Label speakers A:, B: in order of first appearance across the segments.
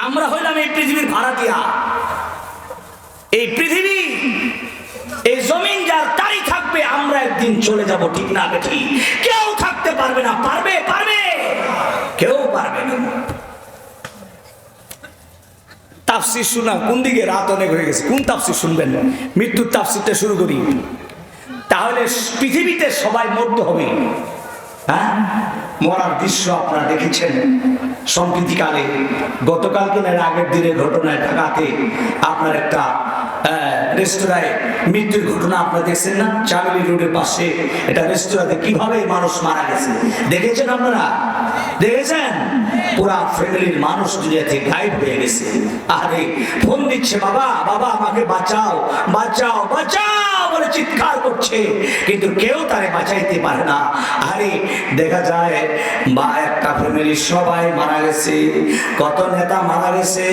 A: আমরা হইলাম এই পৃথিবীর ভাড়াটিয়া। এই পৃথিবী, এই জমিন যার তারই থাকবে, আমরা একদিন চলে যাব, ঠিক না বেঠি? কেউ থাকতে পারবে না। পারবে? পারবে? কেউ পারবে না। তাফসির শোনা, কোন দিকে? রাত অনেক হয়ে গেছে। কোন তাফসির শুনবেন? মৃত্যুর তাফসিরটা শুরু করি। তাহলে পৃথিবীতে সবাই মরতে হবে। হ্যাঁ? মরার দৃশ্য আপনারা দেখেছেন। সম্প্রীতিকালে গতকালকে না আগের দিনের ঘটনায় ঢাকাতে আপনার একটা রেস্তোরাঁয় মৃত্যুর ঘটনা আপনারা দেখছেন না? রোডের পাশে এটা রেস্তোরাঁতে কীভাবে মানুষ মারা গেছে? দেখেছেন আপনারা? দেখেছেন? পুরা ফ্যামিলির মানুষ দুনিয়াতে গায়েব হয়ে গেছে। আরে, ফোন দিচ্ছে, বাবা বাবা, আমাকে বাঁচাও বাঁচাও বাঁচাও বলে চিৎকার করছে। কিন্তু কেউ তারে বাঁচাইতে পারে না। আরে, দেখা যায়, বা একটা ফ্যামিলি সবাই মারা গেছে। কত নেতা মারা গেছে,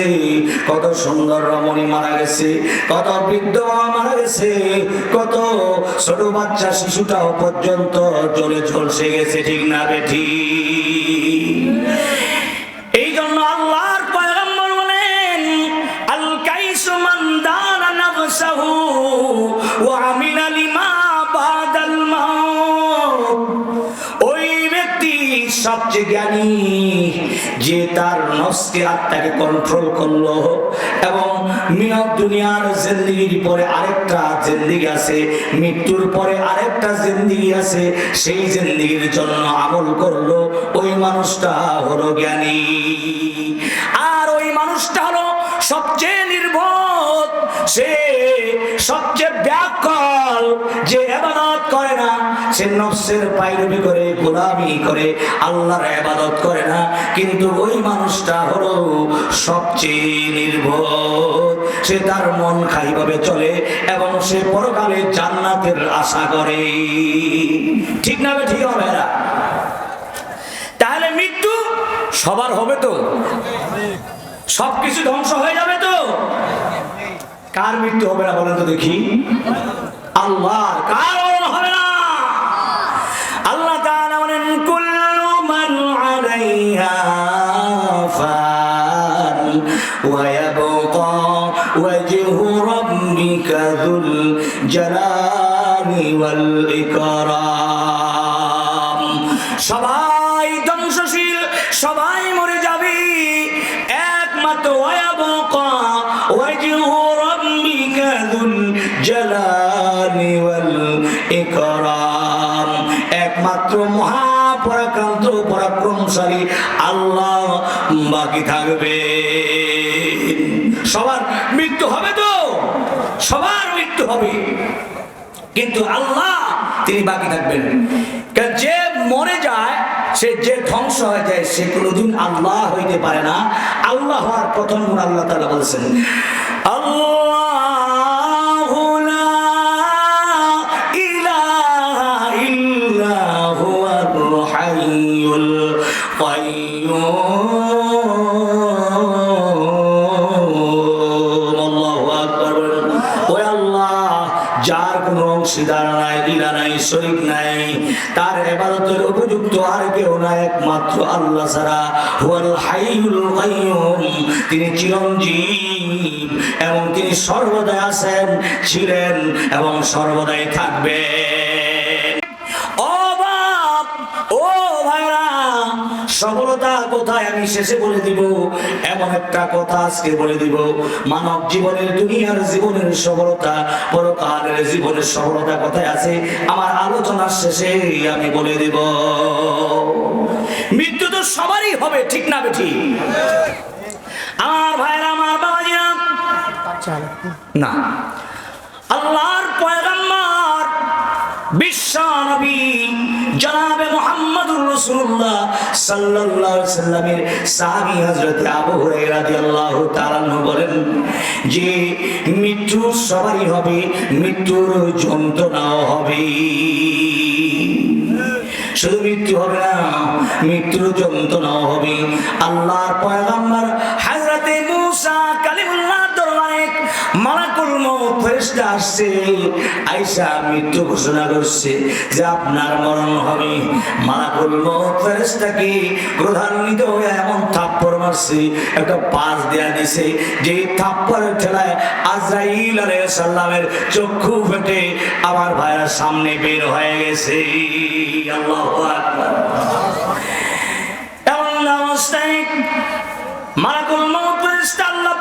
A: কত সুন্দর রমণী মারা গেছে, কত বৃদ্ধ বাবা মারা গেছে, কত ছোট বাচ্চা শিশুটাও পর্যন্ত জলে ঝলসে গেছে, ঠিক না বেঠি এই জন্য আল্লাহর আল ওই ব্যক্তি সবচেয়ে জ্ঞানী। যে তার নফসকে আত্মাকে কন্ট্রোল করল এবং মিনত দুনিয়ার জিন্দিগির পরে আরেকটা জিন্দিগি আছে, মৃত্যুর পরে আরেকটা জিন্দিগি আছে, সেই জিন্দিগির জন্য আমল করল ওই মানুষটা হলো জ্ঞানী। আর ওই মানুষটা হলো সবচেয়ে নির্বোধ, সে সবচেয়ে ব্যাকল, যে এবাদত করে সে নফসের পাইরবি করে, গোলামি করে, আল্লাহর এবাদত করে না। কিন্তু ওই মানুষটা হলো সবচেয়ে নির্বোধ সে তার মন খাইভাবে চলে এবং সে পরকালে জান্নাতের আশা করে। ঠিক না ঠিক হবে না তাহলে মৃত্যু সবার হবে তো? সবকিছু ধ্বংস হয়ে যাবে তো? কার মৃত্যু হবে না বলেন তো দেখি? আল্লাহ কার ইয়াবকা ওয়াজহু রাব্বিকা যুল জালালি ওয়াল ইকরাম সবাই ধ্বংসশীল সবাই মরে যাবে। একমাত্র ওয়াবকা বাকি থাকবে। সবার মৃত্যু হবে তো? সবার মৃত্যু হবে। কিন্তু আল্লাহ তিনি বাকি থাকবেন। যে মরে যায়, সে যে ধ্বংস হয়ে যায়, সে কোনোদিন আল্লাহ হইতে পারে না। আল্লাহ হওয়ার প্রথম আল্লাহ তালা বলছেন। একমাত্র আল্লাহ ছাড়া হুয়াল হাইয়ুল কাইয়্যুম তিনি চিরঞ্জীব এবং তিনি সর্বদাই আছেন, ছিলেন এবং সর্বদাই থাকবেন। ও ও ভাইরা, সফলতা কোথায় আমি শেষে বলে দিব, এমন একটা কথা আজকে বলে দিব। মানব জীবনের, দুনিয়ার জীবনের সফলতা, পরকালের জীবনের সফলতা কোথায় আছে, আমার আলোচনার শেষে আমি বলে দিব। মৃত্যু তো সবারই হবে, ঠিক না বেঠি? আমার ভাইরা আমার বাবাজিরা না? আল্লাহর পয়গম্বর, বিশ্ব নবী, জনাবে মুহাম্মদুর রাসূলুল্লাহ সাল্লাল্লাহু আলাইহি সাল্লামের সাহাবী হযরত আবু হুরায়রা রাদিয়াল্লাহু তাআলা বলেন যে, মৃত্যু সবারই হবে, মৃত্যুর যন্ত্রণাও হবে। শুধু মৃত্যু হবে না, মৃত্যুর যন্ত্রণাও হবে। আল্লাহর পয়গম্বর হযরতে মূসা কালিমুল্লাহ দরবারে মালাকুল মউত ফেরেশতা আসছে। আয়েশা মৃত্যু ঘোষণা করছে যে আপনার মরণ হবে। মালাকুল মউত ফেরেশতাকে ক্রোধান্বিত হয়ে এমন থাপ্পড় মারছে, একটা পাশ দেয়া দিছে যে থাপ্পড়ের ঠেলায় আজরাইল আলাইহিস সালামের চক্ষু ফেটে আমার ভাইয়ের সামনে বের হয়ে গেছে। আল্লাহু এমন অবস্থায় মালাকুল মউত আল্লাহ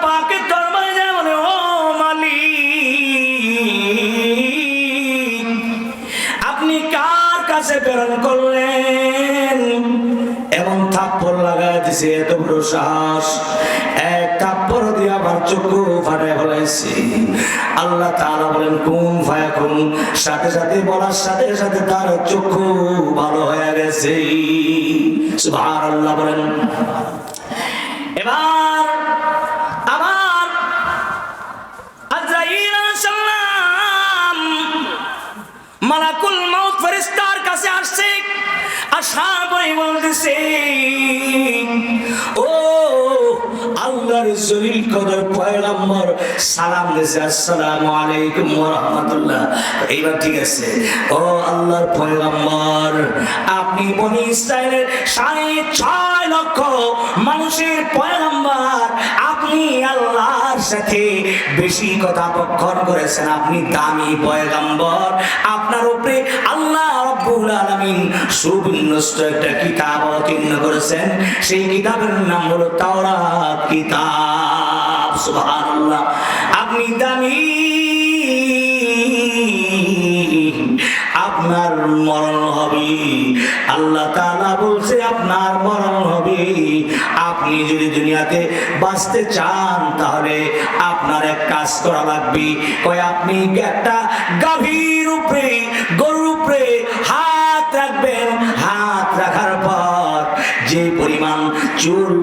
A: আপনি কার কাছে প্রেরণ করলেন? এমন থাপ্পড় লাগাই দিছে, এত বড় সাহস। এক থাপ্পড় দিয়ে আমার চক্ষু ফাটায় ফেলাইছে। আল্লাহ তাআলা বলেন কোন ফায়া কোন সাথে সাথে বলার সাথে সাথে তার চক্ষু ভালো হয়ে গেছে। সুবহানাল্লাহ বলেন। এবার আবার আজরাইল মালাকুল মাউত ফেরেশতার কাছে আসছে। আসার পরে বলতেছে, ও আল্লাহর জলিল কদর পয়গম্বর সালাম দিয়েছে, আসসালামু আলাইকুম ওয়া রাহমাতুল্লাহ। এইবার ঠিক আছে। ও আল্লাহর পয়গম্বর, আপনি বনি ইসরায়েলের সাড়ে ছয় লক্ষ মানুষের পয়গম্বর, আপনি আল্লাহর সাথে বেশি কথাপক্ষণ করেছেন আপনি দামি পয়গম্বর। আপনার উপরে আল্লাহ কিতাবের নাম হলো আপনি দামি, আপনার মরণ হবে। আল্লাহ বলছে, আপনার মরণ হবে। আপনি যদি দুনিয়াতে বাঁচতে চান, তাহলে আপনার এক কাজ করা লাগবে। কয়, আপনি একটা গাভীর উপরে, গরুর উপরে হাত রাখবেন? হাত রাখার পর যে পরিমাণ চুল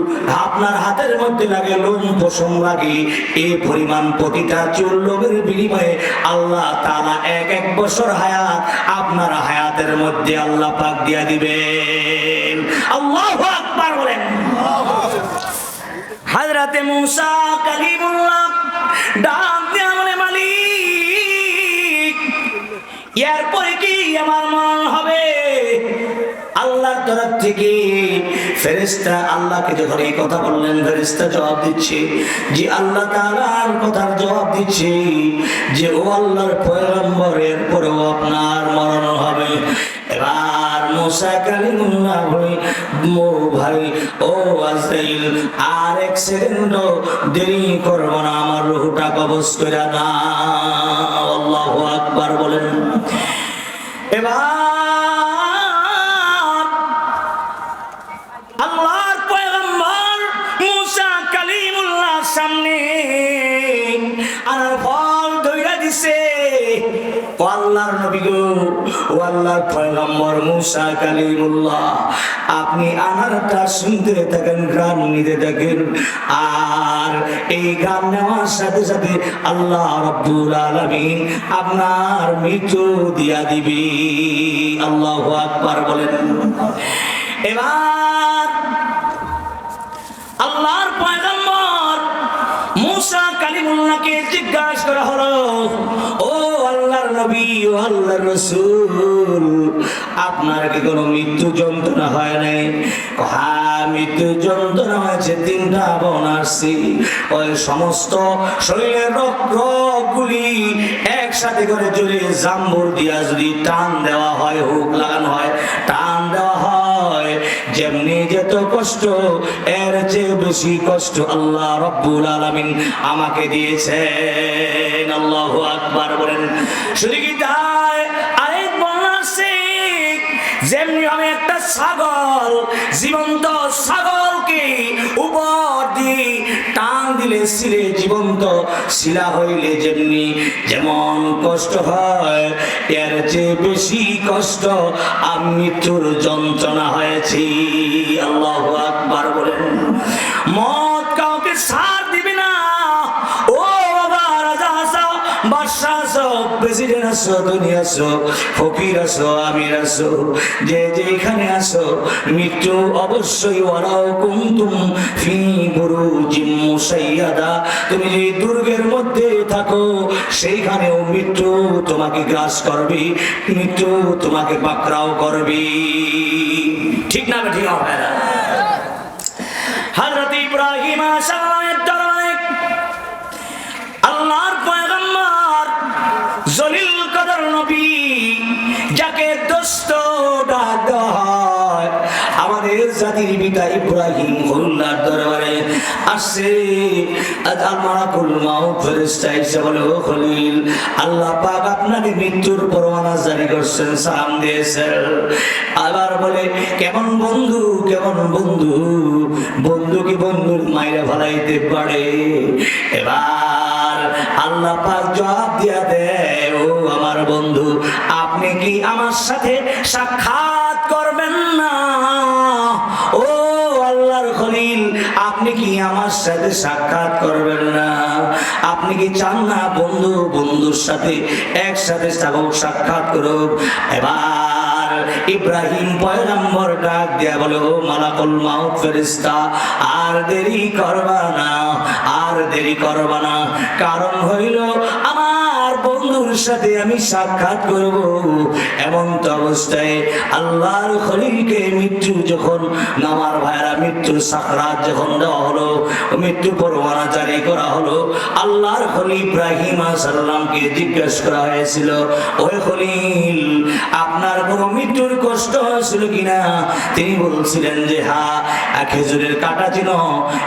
A: আপনার হাতের মধ্যে লাগে, লোম পশম লাগে এই পরিমাণ প্রতিটা চুল লোমের বিনিময়ে আল্লাহ তাআলা এক এক বছর হায়াত আপনার হায়াতের মধ্যে আল্লাহ পাক দিয়া দিবেন। আল্লাহু আকবার বলেন। হাজরাতে মুসা কালিমুল্লাহ ডাক দিয়া বলে, মালিক, এরপরে কি আমার মন হবে? আল্লাহর তরফ থেকে ফেরেশতা আল্লাহকে যখন এই কথা বললেন, ফেরেশতা জবাব দিচ্ছে যে, আল্লাহ তাআলার কথার জবাব দিচ্ছে যে, ও আল্লাহর পয়গম্বর এরপরেও আপনার মরণ হবে। এবার মুসা কালিমুল্লাহ ভাই মো ভাই। ও আজরাইল, আর এক সেকেন্ড দেরি করব না, আমার রুহটা কবজ করে না আল্লাহু আকবার বলেন। এবার সামনে আর ফল ধইরা দিছে। আল্লাহর নবী গো ও আল্লাহর পয়গম্বর মুসা কালিমুল্লাহ, আপনি শুনতে থাকেন গ্রাম নিতে থাকেন। আর এই গ্রাম নেওয়ার সাথে সাথে আল্লাহ রব্বুল আলামিন আপনার মৃত্যু দিয়া দিবি। আল্লাহ আকবার বলেন। এবার আল্লাহর মুসা কালিমুল্লাহকে জিজ্ঞাসা করা হলো, ও আল্লাহর নবী, ও আল্লাহর রসুল, আপনার কি কোনো মৃত্যু যন্ত্রণা হয় নাই? হ্যাঁ মৃত্যু যন্ত্রণা হয়েছে, তিনটা বোন আসছি। ওই সমস্ত শরীরের রোগগুলি একসাথে করে যদি জাম্বুর দিয়া যদি টান দেওয়া হয়, হুক লাগানো হয়, টান দেওয়া হয় যেমনি যত কষ্ট, এর বেশি কষ্ট আল্লাহ রব্বুল আলামিন আমাকে আল্লাহু আকবার বলেন। শুধু কি যেমনি আমি একটা ছাগল, জীবন্ত ছাগলকে উপর টান দিলে সিলে জীবন্ত শিলা হইলে যেমনি যেমন কষ্ট হয়, এর চেয়ে বেশি কষ্ট আর মৃত্যুর যন্ত্রণা হয়েছি। আল্লাহ আকবার বলেন। মত কাউকে সার দিবে না। বাদশাহ প্রেসিডেন্ট দুনিয়া ফকির আমির যে যেখানে মৃত্যু অবশ্যই কুন্তুম ফি মুসাইয়াদা। তুমি যে দুর্গের মধ্যে থাকো, সেইখানেও মৃত্যু তোমাকে গ্রাস করবে, মৃত্যু তোমাকে পাকড়াও করবে। ঠিক না ঠিক হবে না। হযরত ইব্রাহিম বন্ধু কি বন্ধুর পারে? এবার আল্লাহ পাক জবাব দিয়া দেয়, ও আমার বন্ধু, আপনি কি আমার সাথে সাক্ষাৎ করবেন না? কি আমার সাথে সাক্ষাৎ করবেন না? আপনি কি চান না বন্ধু বন্ধুর সাথে একসাথে সাক্ষাৎ করুক? এবার ইব্রাহিম পয়গম্বর ডাক দেয়া বলে মালাকুল মাউত ফেরেশতা, আর দেরি করবা না, আর দেরি করবা না। কারণ হইল, আমার বন্ধুর সাথে আমি সাক্ষাৎ করব। এমন তো অবস্থায় আল্লাহর খলিলকে মৃত্যু যখন নামার ভাইরা মৃত্যুর সাকরাত যখন দেওয়া হলো, মৃত্যু পরোয়ানা জারি করা হলো, আল্লাহর খলিল ইব্রাহিম সাল্লামকে জিজ্ঞেস করা হয়েছিল ওই খলিল, আপনার কোনো মৃত্যুর কষ্ট হয়েছিল কিনা? তিনি বলছিলেন যে হ্যাঁ খেজুরের কাটা ছিল।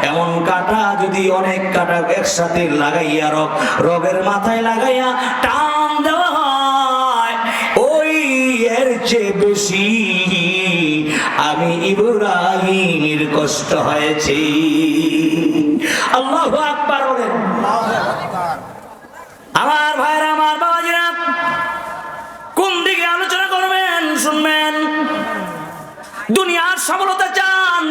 A: এমন কাটা যদি অনেক কাটা একসাথে লাগাইয়া রগ রগের মাথায় লাগাইয়া ওই এর চেয়ে বেশি আমি ইব্রাহিমের কষ্ট হয়েছে। আল্লাহ আকবার বলেন। আমার ভাইরা আমার বাবাজিরা, কোন দিকে আলোচনা করবেন, শুনবেন? দুনিয়ার সফলতা চান।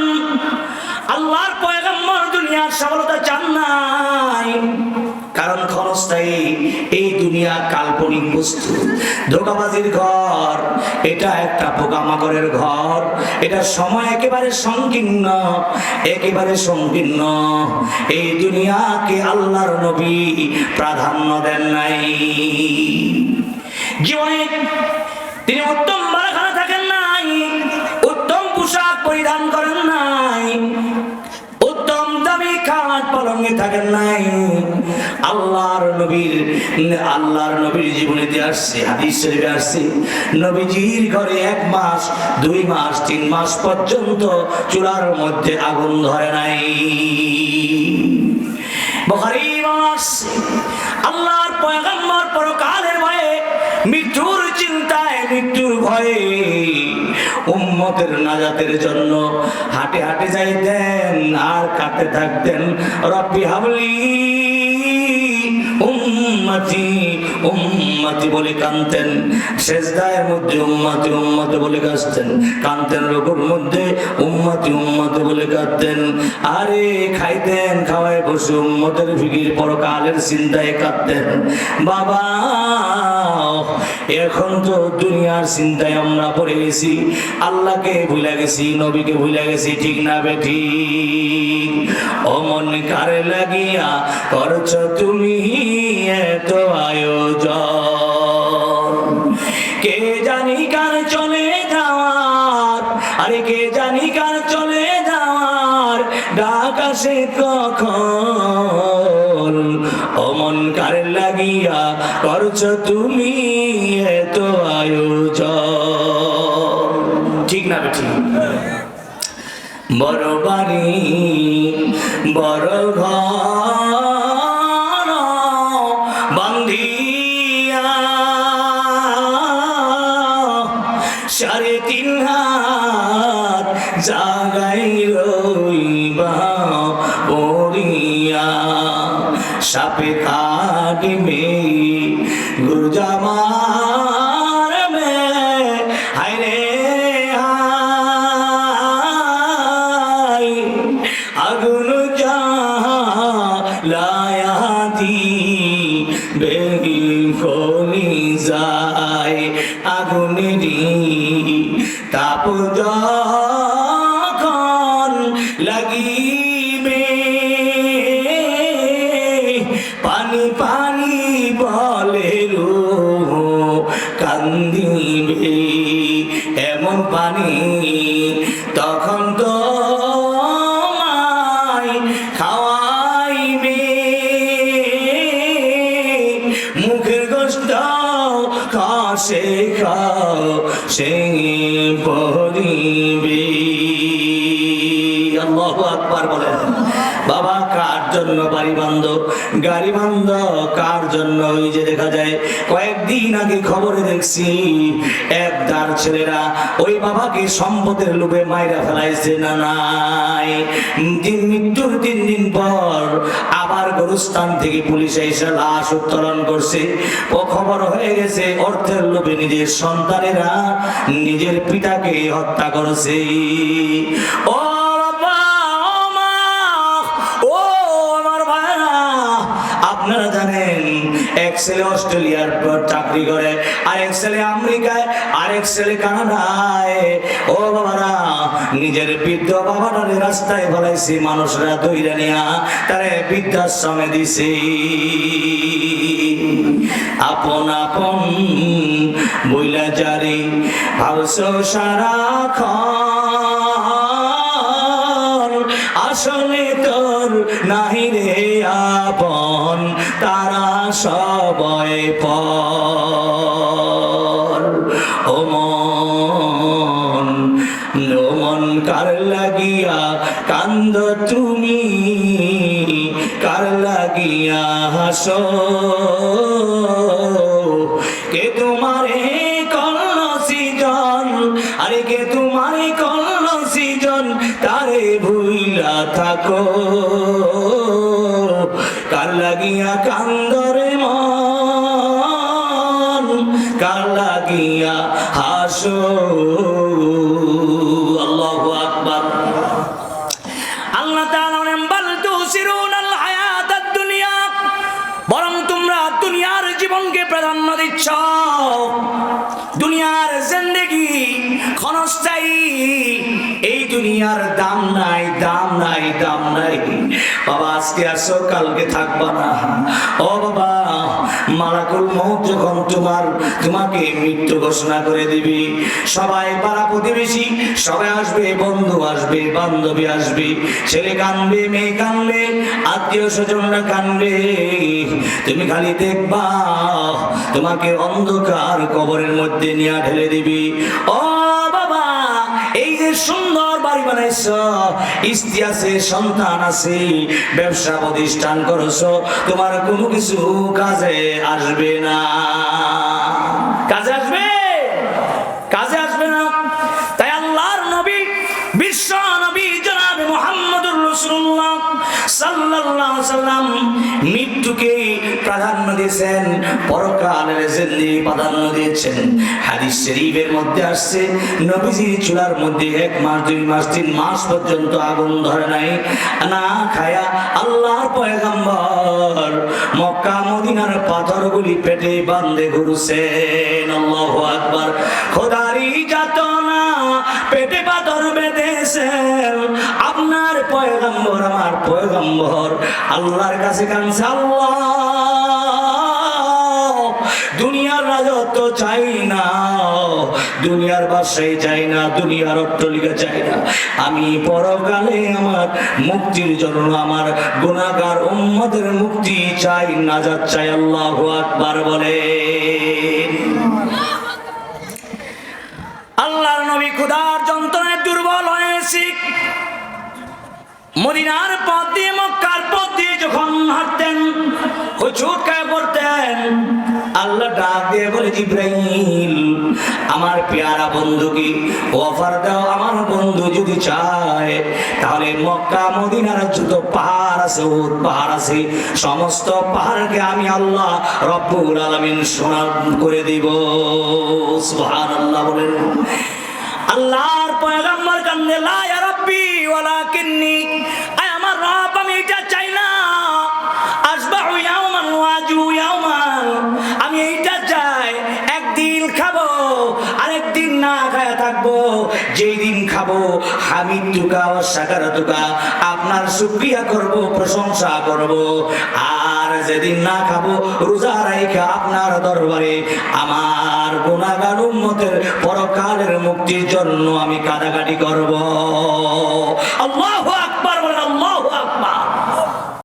A: আল্লাহর পয়গম্বর দুনিয়ার সফলতা চান নাই। কারণ ক্ষণস্থায়ী এই দুনিয়া কাল্পনিক বস্তু। ধোকাবাজির ঘর, এটা একটা পোকামাকড়ের ঘর। এটা সময় একেবারে সংকীর্ণ একেবারে সংকীর্ণ। এই দুনিয়াকে আল্লাহর নবী প্রাধান্য দেন নাই। জীবনে তিনি উত্তম বারাখানা থাকেন নাই, উত্তম পোশাক পরিধান করেন পলঙ্গে থাকেন নাই। আল্লাহর নবীর আল্লাহর নবীর জীবনীতে আসছে, হাদিস শরীফে আসছে, নবীজির ঘরে এক মাস, দুই মাস, তিন মাস পর্যন্ত চুলার মধ্যে আগুন ধরে নাই। আল্লাহর পয়গম্বর পরকালের ভয়ে মৃত্যুর চিন্তায়, মৃত্যুর ভয়ে উম্মতের নাজাতের জন্য। হাটে হাটে যাইতেন আর কাতে থাকতেন। রব্বি হাবলি উম্মতি উম্মতি বলে কানতেন শেষদায়ের মধ্যে উম্মতি উম্মতি বলে কাঁদতেন। কানতেন রঘুর মধ্যে উম্মতি উম্মতি বলে কাঁদতেন। আরে খাইতেন, খাওয়ায় বসে উম্মতের ফিকির পরকালের চিন্তায় কাঁদতেন। বাবা, এখন তো দুনিয়ার চিন্তায় আমরা পড়ে গেছি। আল্লাহকে ভুলে গেছি, নবীকে ভুলে গেছি, ঠিক না বেঠি অমন কারে লাগিয়া করছ তুমি এত আয়োজন? আসে কখন অমন কার লাগিয়া করছ তুমি এত আয়োজন? ঠিক না ঠিক বড় বাড়ি, বড় ঘর। শেখাও, সেই পরিবে। আকবার বলেন। বাবা, কার জন্য বাড়ি বান্ধ? গাড়ি বান্ধ? কার জন্য? ওই যে দেখা যায়, কয়েকদিন আগে খবরে দেখছি, এক দার ছেলেরা ওই বাবাকে সম্পদের লোভে মাইরা ফেলাইছে। না, নাই। মৃত্যুর তিন দিন পর আবার গরুস্থান থেকে পুলিশ এসে লাশ উত্তোলন করছে। ও খবর হয়ে গেছে, অর্থের লোভে নিজের সন্তানেরা নিজের পিতাকে হত্যা করেছে। ও আপনারা জানেন এক ছেলে অস্ট্রেলিয়ার চাকরি করে আর এক ছেলে আমেরিকায় আর এক ছেলে কানাডায়। ও বাবারা, নিজের বৃদ্ধ বাবাটারে রাস্তায় ফলাইছে মানুষরা দইরা নিয়া তারে বৃদ্ধাশ্রমে দিছে। আপন আপন বইলা জারি, ভাবছ সারা আসলে তোর নাহি রে আপন। সবয় পর। ও কার লাগিয়া কান্দ তুমি? কার লাগিয়া হাসো? আল্লাহু আকবার। আল্লাহ তাআলা এই দুনিয়ার দাম নাই দাম নাই দাম নাই। বাবা, আজকে আসো কালকে থাকবা না। ও বাবা মালাকুল মৌত যখন তোমার, তোমাকে মৃত্যু ঘোষণা করে দিবি। সবাই পাড়া প্রতিবেশী, সবাই আসবে, বন্ধু আসবে, বান্ধবী আসবে। ছেলে কানবে, মেয়ে কানবে, আত্মীয় স্বজনরা কানবে। তুমি খালি দেখবা, তোমাকে অন্ধকার কবরের মধ্যে নিয়ে ঢেলে দিবি। ও সুন্দর বাড়ি বানাইছ, স্ত্রী আছে, সন্তান আছে, ব্যবসা প্রতিষ্ঠান করছ, তোমার কোনো কিছু কাজে আসবে না। কাজে আসবে? কাজে আসবে না। তাই আল্লাহর নবী, বিশ্ব নবী জনাবে মোহাম্মদুর রাসূলুল্লাহ সাল্লাল্লাহু সাল্লাম মৃত্যুকে প্রাধান্য দিয়েছেন পরকালের জিন্দেগি প্রাধান্য দিয়েছেন হাদিস শরীফের মধ্যে আসছে নবীজি চুলার মধ্যে এক মাস দুই মাস তিন মাস পর্যন্ত আগুন ধরে নাই না খায়া আল্লাহর পয়গম্বর মক্কা মদিনার পাথরগুলি পেটে বান্ধে ঘুরছেন আল্লাহু আকবার খোদারি যাতনা পেটে পাথর বেঁধেছেন আপনার পয়গম্বর আমার পয়গম্বর আল্লাহর কাছে কানছে আল্লাহ চাই না। দুনিয়ার বাসায় চাই না, দুনিয়ার অট্টলিকা চাই না। আমি পরকালে আমার মুক্তির জন্য আমার গুণাগার উম্মদের মুক্তি চাই, নাজাত চাই, আল্লাহু আকবার বলে। আল্লাহর নবী খুদার যন্ত্রণায় দুর্বল হয়েছি। মদিনার পথ দিয়ে মক্কার পথ দিয়ে যখন হাঁটতেন হুচুট খায় পড়তেন আল্লাহ ডাক দিয়ে বলে, জিব্রাইল, আমার পেয়ারা বন্ধুকে অফার দাও, আমার বন্ধু যদি চায়, তাহলে মক্কা, মদিনার যত পাহাড় আছে উট পাহাড় আছে, সমস্ত পাহাড়কে আমি আল্লাহ রব্বুল আলামিন সোনা করে দিব। সুবহানাল্লাহ বলেন। আল্লাহর পয়গম্বর কান্দে, লা ইয়া রাব্বি, ওয়ালাকিন্নি আমার রব, আমি এটা চাই না। থাকব যেই দিন খাব, হামিদ তুকা ও সাকার তুকা আপনার শুকরিয়া করব, প্রশংসা করব। আর যেদিন না খাব, রোজা রাইখা আপনার দরবারে। আমার গুণাগার উম্মতের পরকালের মুক্তির জন্য আমি কাদাকাটি করব। আল্লাহু আকবার।